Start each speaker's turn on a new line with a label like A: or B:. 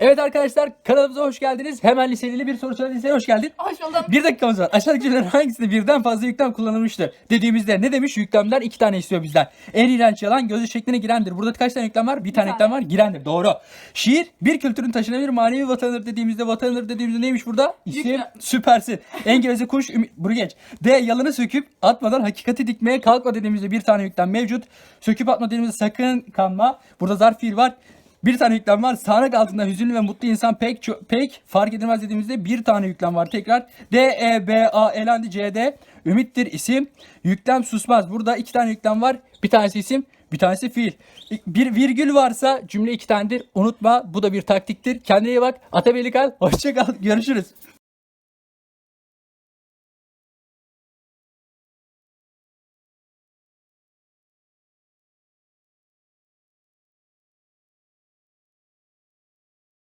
A: Evet arkadaşlar kanalımıza hoş geldiniz. Hemen liseli bir soru soran liseye hoş geldin.
B: Hoş buldum.
A: Bir dakikamız var. Aşağıdaki cümlelerin hangisinde birden fazla yüklem kullanılmıştır? Dediğimizde ne demiş? Yüklemler iki tane istiyor bizden. En iğrenç yalan gözü şekline girendir. Burada kaç tane yüklem var? Bir tane yüklem var. Girendir. Doğru. Şiir bir kültürün taşınabilir manevi vatanıdır dediğimizde vatanıdır dediğimizde neymiş burada? İsim
B: Yüklem.
A: süpersin. En geveze kuş. Bunu geç. D yalanı söküp atmadan hakikati dikmeye kalkma dediğimizde bir tane yüklem mevcut. Söküp atma dediğimizde sakın kanma. Burada zarf fiil var. Bir tane yüklem var. Sağanak altında hüzünlü ve mutlu insan pek pek fark edilmez dediğimizde bir tane yüklem var. Tekrar D, E, B, A, elendi C, D. Ümittir isim. Yüklem susmaz. Burada iki tane yüklem var. Bir tanesi isim, bir tanesi fiil. Bir virgül varsa cümle iki tanedir. Unutma bu da bir taktiktir. Kendine iyi bak. Atabeylik al. Hoşça kal. Görüşürüz.